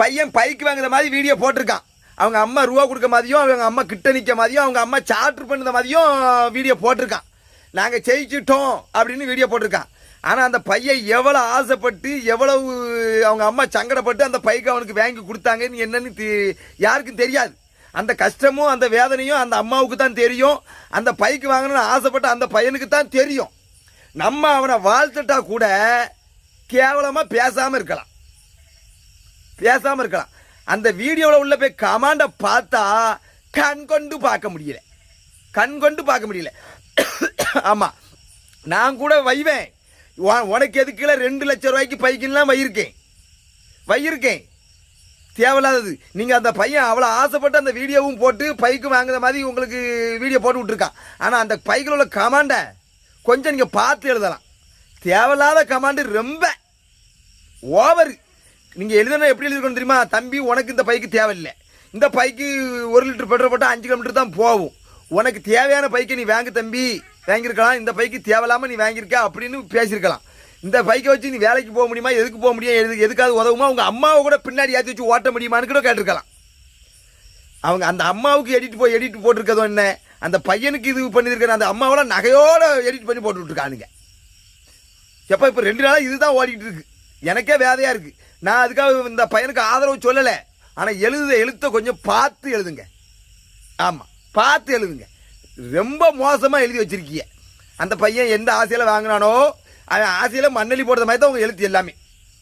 பையன் பைக்கு வாங்குற மாதிரி வீடியோ போட்டிருக்கான். அவங்க அம்மா ரூபா கொடுக்க மாதிரியும் அவங்க அம்மா கிட்ட நிற்க மாதிரியும் அவங்க அம்மா சார்ட்ரு பண்ணுற மாதிரியும் வீடியோ போட்டிருக்கான். நாங்கள் ஜெயிச்சிட்டோம் அப்படின்னு வீடியோ போட்டிருக்கான். ஆனால் அந்த பையன் எவ்வளோ ஆசைப்பட்டு எவ்வளவு அவங்க அம்மா சங்கடப்பட்டு அந்த பைக்கு அவனுக்கு வாங்கி கொடுத்தாங்கன்னு என்னன்னு தெ- யாருக்கும் தெரியாது. அந்த கஷ்டமும் அந்த வேதனையும் அந்த அம்மாவுக்கு தான் தெரியும். அந்த பைக்கு வாங்கணும்னு ஆசைப்பட்ட அந்த பையனுக்கு தான் தெரியும். நம்ம அவனை வாழ்த்துட்டா கூட கேவலமாக பேசாமல் இருக்கலாம். பேசாமல் இருக்கலாம். அந்த வீடியோவில் உள்ள போய் கமாண்டை பார்த்தா கண் கொண்டு பார்க்க முடியல. கண் கொண்டு பார்க்க முடியல. ஆமாம் நான் கூட வைவேன். உனக்கு எதுக்குல ரெண்டு லட்சம் ரூபாய்க்கு பைக்கெல்லாம் வையிருக்கேன் வையிருக்கேன் தேவையில்லாதது. நீங்கள் அந்த பையன் அவ்வளோ ஆசைப்பட்டு அந்த வீடியோவும் போட்டு பைக்கு வாங்குற மாதிரி உங்களுக்கு வீடியோ போட்டு விட்ருக்கான் ஆனால் அந்த பைக்கில் உள்ள கமாண்டை கொஞ்சம் நீங்கள் பார்த்து எழுதலாம். தேவையில்லாத கமாண்டு ரொம்ப ஓவர் நீங்கள் எழுதணும் எப்படி எழுதிக்கணும் தெரியுமா? தம்பி உனக்கு இந்த பைக்கு தேவையில்லை. இந்த பைக்கு ஒரு லிட்டர் பெட்ரோல் போட்டால் அஞ்சு கிலோமீட்டர் தான் போகும். உனக்கு தேவையான பைக்கை நீ வாங்கு தம்பி. வாங்கியிருக்கலாம். இந்த பைக்கு தேவையில்லாமல் நீ வாங்கியிருக்க அப்படின்னு பேசியிருக்கலாம். இந்த பைக்கை வச்சு நீ வேலைக்கு போக முடியுமா? எதுக்கு போக முடியும்? எது எதுக்காவது உதவுமா? உங்கள் அம்மாவை கூட பின்னாடி ஏற்றி வச்சு ஓட்ட முடியுமான்னு கூட கேட்டிருக்கலாம். அவங்க அந்த அம்மாவுக்கு எடிட் போய் எடிட் போட்டிருக்கதும் என்ன? அந்த பையனுக்கு இது பண்ணியிருக்கிற அந்த அம்மாவோட நகையோட எடிட் பண்ணி போட்டு எப்போ இப்போ ரெண்டு நாளாக இதுதான் ஓடிக்கிட்டு இருக்கு. எனக்கே வேதையாக இருக்கு. நான் அதுக்காக இந்த பையனுக்கு ஆதரவு சொல்லலை. ஆனால் எழுத எழுத்த கொஞ்சம் பார்த்து எழுதுங்க. ஆமாம் பார்த்து எழுதுங்க. ரொம்ப மோசமாக எழுதி வச்சிருக்கீங்க. அந்த பையன் எந்த ஆசையில் வாங்கினானோ அவன் ஆசையில் மண்ணலி போடுற மாதிரி தான் உங்கள் எழுத்து எல்லாமே.